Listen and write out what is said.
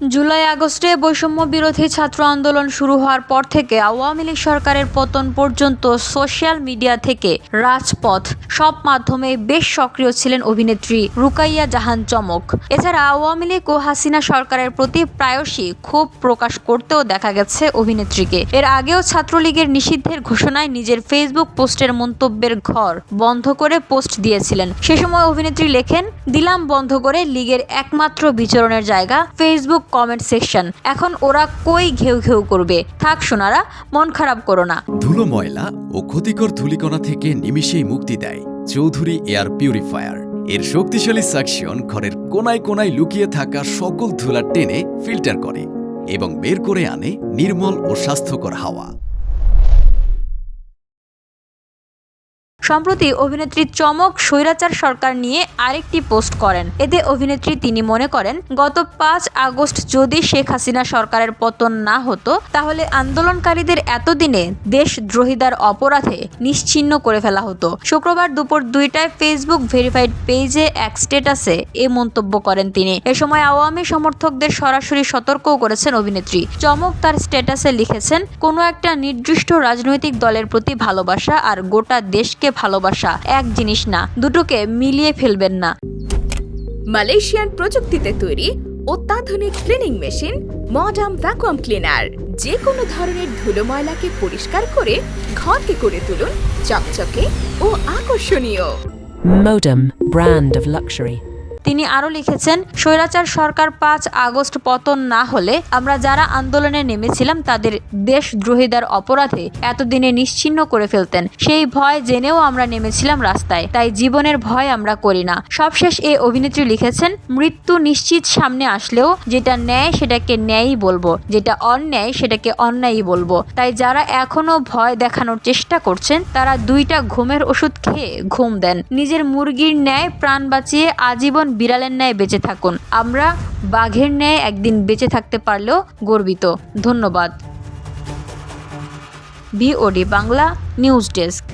জুলাই আগস্টে বৈষম্য বিরোধী ছাত্র আন্দোলন শুরু হওয়ার পর থেকে আওয়ামী লীগ সরকারের পতন পর্যন্ত সোশ্যাল মিডিয়া থেকে রাজপথ। সব মাধ্যমে বেশ সক্রিয় ছিলেন অভিনেত্রী রুকাইয়া জাহান চমক। এছাড়া আওয়ামী লীগ ও হাসিনা সরকারের প্রতি প্রায়শই ক্ষোভ প্রকাশ করতেও দেখা গেছে অভিনেত্রীকে। এর আগেও ছাত্রলীগের নিষিদ্ধের ঘোষণায় নিজের ফেসবুক পোস্টের মন্তব্যের ঘর বন্ধ করে পোস্ট দিয়েছিলেন। সে সময় অভিনেত্রী লেখেন, দিলাম বন্ধ করে লীগের একমাত্র বিচরণের জায়গা ফেসবুক কমেন্ট সেকশন এখন ওরা কই ঘেউ ঘেউ করবে? থাক সোনারা, মন খারাপ করো না। ধুলো ময়লা ও ক্ষতিকর ধুলিকণা থেকে নিমিশেই মুক্তি দেয় চৌধুরী এয়ার পিউরিফায়ার। এর শক্তিশালী সাকশন ঘরের কোনায় কোনায় লুকিয়ে থাকা সকল ধুলা টেনে ফিল্টার করে এবং বের করে আনে নির্মল ও স্বাস্থ্যকর হাওয়া। সম্প্রতি অভিনেত্রী চমক স্বৈরাচার সরকার নিয়ে আরেকটি পোস্ট করেন। এতে অভিনেত্রী তিনি মনে করেন, গত পাঁচ আগস্ট যদি শেখ হাসিনা সরকারের পতন না হতো, তাহলে আন্দোলনকারীদের এতদিনে দেশদ্রোহিতার অপরাধে নিশ্চিন্ন করে ফেলা হতো। শুক্রবার দুপুর দুইটায় ফেসবুক ভেরিফাইড পেজে এক স্টেটাসে এ মন্তব্য করেন তিনি। এ সময় আওয়ামী সমর্থকদের সরাসরি সতর্কও করেছেন অভিনেত্রী। চমক তার স্ট্যাটাসে লিখেছেন, কোনো একটা নির্দিষ্ট রাজনৈতিক দলের প্রতি ভালোবাসা আর গোটা দেশকে ভালোবাসা এক জিনিস না দুটোকে মিলিয়ে ফেলবেন না মালয়েশিয়ান প্রযুক্তিতে তৈরি অত্যাধুনিক cleaning machine modern vacuum cleaner যে কোনো ধরনের ধুলো ময়লাকে পরিষ্কার করে ঘরকে করে তুলুন চকচকে ও আকর্ষণীয় Modem, brand of luxury. তিনি আরও লিখেছেন, স্বৈরাচার সরকার পাঁচ আগস্ট পতন না হলে আমরা যারা আন্দোলনে নেমেছিলাম তাদের দেশদ্রোহিতার অপরাধে এতদিনে নিশ্চিহ্ন করে ফেলতেন। সেই ভয় জেনেও আমরা নেমেছিলাম রাস্তায়। তাই জীবনের ভয় আমরা করি না। সবশেষ এই অভিনেত্রী লিখেছেন, মৃত্যু নিশ্চিত সামনে আসলেও যেটা ন্যায় সেটাকে ন্যায়ই বলব। যেটা অন্যায় সেটাকে অন্যায়ই বলব। তাই যারা এখনও ভয় দেখানোর চেষ্টা করছেন, তারা দুইটা ঘুমের ওষুধ খেয়ে ঘুম দেন। নিজের মুরগির ন্যায় প্রাণ বাঁচিয়ে আজীবন বিড়ালের ন্যায় বেঁচে থাকুন। আমরা বাঘের ন্যায় একদিন বেঁচে থাকতে পারলেও গর্বিত। ধন্যবাদ। VOD Bangla news desk